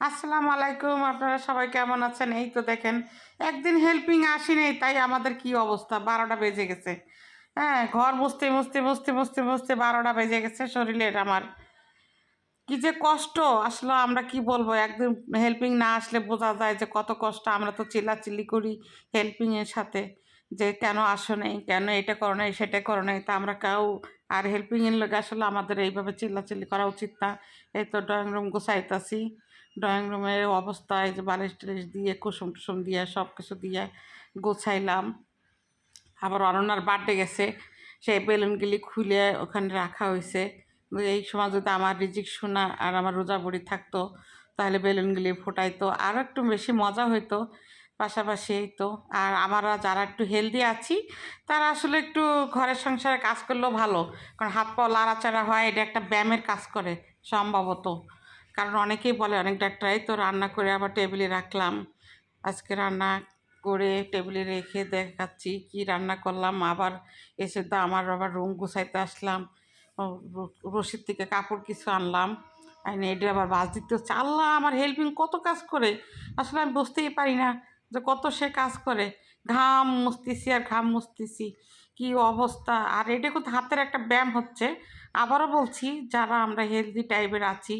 আসসালামু আলাইকুম, আপনারা সবাই কেমন আছেন? এই তো দেখেন, একদিন হেল্পিং আসেনি তাই আমাদের কি অবস্থা? বারোটা বেজে গেছে। হ্যাঁ ঘর মুছতে মুছতে মুছতে মুছতে মুছতে বারোটা বেজে গেছে শরীরের আমার। কি যে কষ্ট! আসলে আমরা কি বলব, একদিন হেল্পিং না আসলে বোঝা যায় যে কত কষ্ট। আমরা তো চিল্লাচিল্লি করি হেল্পিংয়ের সাথে, যে কেন আসো নেই, কেন এটা করো নাই, সেটা করো নাই। তা আমরা কেউ, আর হেল্পিংয়ের লোক আসলে আমাদের এইভাবে চিল্লাচিল্লি করা উচিত না। এই তো ড্রয়িং রুম গোছাইতাছি। ড্রয়িং রুমের অবস্থায় যে বালিশ টালিশ দিয়ে, কুসুম টুসুম দিয়ে সব কিছু দিয়ে গোছাইলাম। আবার অনন্যার বার্থডে গেছে, সেই বেলুনগুলি খুলে ওখানে রাখা হয়েছে। এই সময় যদি আমার রিজিক শোনা আর আমার রোজা বড়ি থাকতো, তাহলে বেলুনগুলি ফোটাইতো। আরও একটু বেশি মজা হইতো, পাশাপাশি এই তো আর আমরা যারা একটু হেলদি আছি, তারা আসলে একটু ঘরের সংসারে কাজ করলেও ভালো। কারণ হাত পা লাড়াচাড়া হয়, এটা একটা ব্যায়ামের কাজ করে, সম্ভবত। কারণ অনেকেই বলে, অনেক ডাক্তারাই তো রান্না করে আবার টেবিলে রাখলাম। আজকে রান্না করে টেবিলে রেখে দেখাচ্ছি কি রান্না করলাম। আবার এসে তো আমার আবার রুম গুছাইতে আসলাম। রশিদ থেকে কাপড় কিছু আনলাম। এটা আবার বাজ দিতে হচ্ছে। আল্লাহ, আমার হেল্পিং কত কাজ করে। আসলে আমি বুঝতেই পারি না যে কত সে কাজ করে। ঘাম মুছতেছি আর ঘাম মুছতেছি। কি অবস্থা? আর এটা কিন্তু হাতের একটা ব্যায়াম হচ্ছে। আবারও বলছি, যারা আমরা হেলদি টাইপের আছি,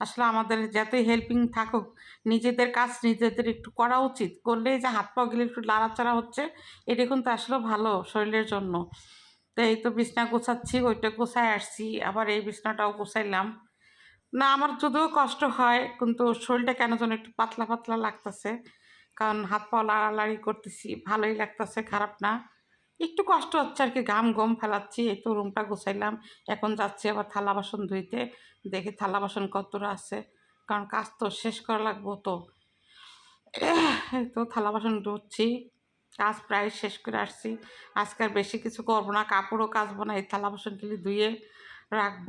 আসলে আমাদের যতই হেল্পিং থাকুক, নিজেদের কাজ নিজেদের একটু করা উচিত। করলেই যে হাত পা গেলে একটু লাড়াচাড়া হচ্ছে, এটা কিন্তু আসলে ভালো শরীরের জন্য। তো এই তো বিছনা গোছাচ্ছি, ওইটা গোছায় আসছি, আবার এই বিছনাটাও গোছাইলাম। না, আমার যদিও কষ্ট হয়, কিন্তু শরীরটা কেন যেন একটু পাতলা পাতলা লাগতেছে। কারণ হাত পা লাড়ালাড়ি করতেছি, ভালোই লাগতেছে, খারাপ না। একটু কষ্ট হচ্ছে আর কি, ঘাম গম ফেলাচ্ছি, এই তো রুমটা গুছাইলাম। এখন যাচ্ছি আবার থালা বাসন ধুইতে, দেখি থালা বাসন কতটা আছে। কারণ কাজ তো শেষ করা লাগবো তো। এই তো থালা বাসন ধুচ্ছি, কাজ প্রায় শেষ করে আসছি। আজকে আর বেশি কিছু করব না, কাপড়ও কাচবো না, এই থালা বাসনগুলি ধুয়ে রাখব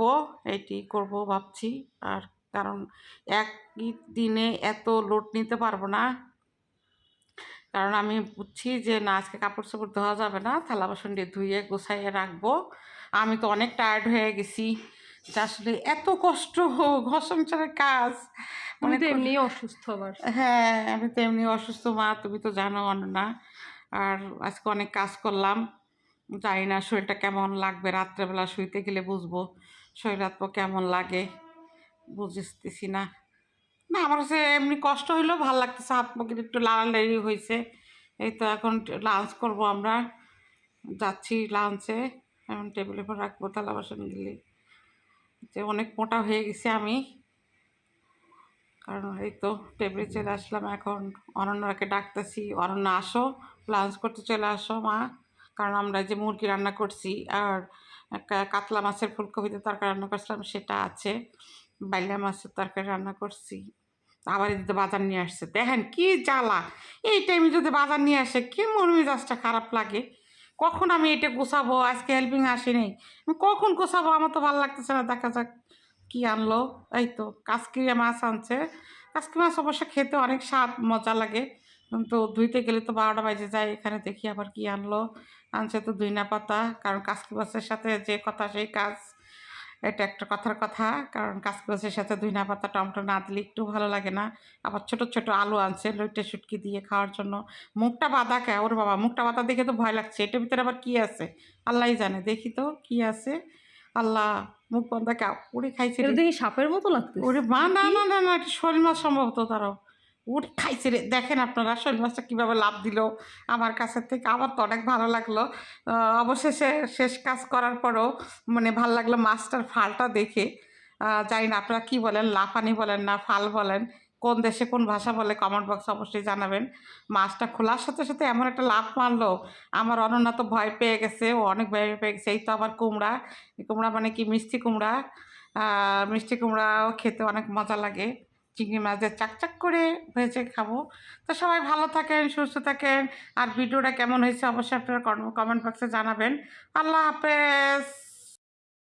এটি করব ভাবছি। আর কারণ একই দিনে এত লোড নিতে পারব না। কারণ আমি বুঝছি যে না আজকে কাপড় চোপড় ধোয়া যাবে না থালা বাসন দিয়ে ধুয়ে গোছাইয়ে রাখব। আমি তো অনেক টায়ার্ড হয়ে গেছি। যে আসলে এত কষ্ট ঘর সংসারের কাজ মনে তো এমনি অসুস্থ আবার। হ্যাঁ আমি তো এমনি অসুস্থ মা তুমি তো জানো না আর আজকে অনেক কাজ করলাম। জানি না শরীরটা কেমন লাগবে রাত্রেবেলা শুইতে গেলে বুঝব। শরীর কেমন লাগে বুঝতেছি না। না, আমার কাছে এমনি কষ্ট হইলেও ভালো লাগতেছে, হাত কিন্তু একটু লাড়ালাড়ি হয়েছে এই তো এখন লাঞ্চ করব আমরা। যাচ্ছি লাঞ্চে এখন টেবিলের উপর রাখব, থালা বাসনগুলি যে অনেক মোটা হয়ে গেছি আমি। কারণ এই তো টেবিলে চলে আসলাম এখন। অনন্যাকে ডাকতেছি, অরণ্য আসো লাঞ্চ করতে চলে আসো মা। কারণ আমরা যে মুরগি রান্না করছি, আর কাতলা মাছের ফুলকপিতে তরকারি রান্না করছিলাম, সেটা আছে। বাইলা মাছের তরকারি রান্না করছি। আবার এদিকে বাজার নিয়ে আসছে। দেখেন কি জ্বালা। এই টাইমে যদি বাজার নিয়ে আসে কি মন মেজাজটা খারাপ লাগে। কখন আমি এটা গোছাবো? আজকে হেল্পিং আসেনি। আমি কখন গোছাবো? আমার তো ভালো লাগতেছে না। দেখা যাক কি আনলো। এই তো কাসকিরিয়া মাছ আনছে। কাসকি মাছ অবশ্য খেতে অনেক স্বাদ, মজা লাগে। তো ধুইতে গেলে তো বারোটা বাজে যায় এখানে দেখি আবার কি আনলো। আনছে তো দুইনা পাতা, কারণ কাসকি মাছের সাথে যে কথা, সেই কাজ এটা একটা কথার কথা। কারণ কাসকি মাছের সাথে দুইনা পাতা টমেটো না দিলে একটু ভালো লাগে না। আবার ছোট ছোট আলু আনছে লইটে শুটকি দিয়ে খাওয়ার জন্য। মুখটা বাঁধা কে? ওর বাবা মুখটা বাঁধা দেখে তো ভয় লাগছে। এটার ভিতরে আবার কি আছে? আল্লাহই জানে দেখি তো কি আছে। আল্লাহ মুখ বন্ধা কে? উড়ে খাইছে দেখি সাপের মতো লাগছে ওরে মা না না না না শোল মাছ সম্ভবত তারও। উঠ খাইছে রে। দেখেন আপনারা শোল মাছটা কীভাবে লাভ দিল। আমার কাছে থেকে আমার তো অনেক ভালো লাগল। অবশেষে শেষ কাজ করার পরও মানে ভালো লাগল মাছটার ফালটা দেখে। জানি না আপনারা কী বলেন, লাফানি বলেন না, ফাল বলেন, কোন দেশে কোন ভাষা বলে কমেন্ট বক্স অবশ্যই জানাবেন। মাছটা খোলার সাথে সাথে এমন একটা লাভ মারলো। আমার অনন্যা তো ভয় পেয়ে গেছে, ও অনেক ভয় পেয়ে গেছে। এই তো আবার কুমড়া কুমড়া মানে কি মিষ্টি কুমড়া? মিষ্টি কুমড়াও খেতে অনেক মজা লাগে। চিংড়ি মাছ দিয়ে চাকচাক করে ভেজে খাব। তো সবাই ভালো থাকেন, সুস্থ থাকেন। আর ভিডিওটা কেমন হয়েছে অবশ্যই আপনারা কমেন্ট বক্সে জানাবেন। আল্লাহ হাফেজ!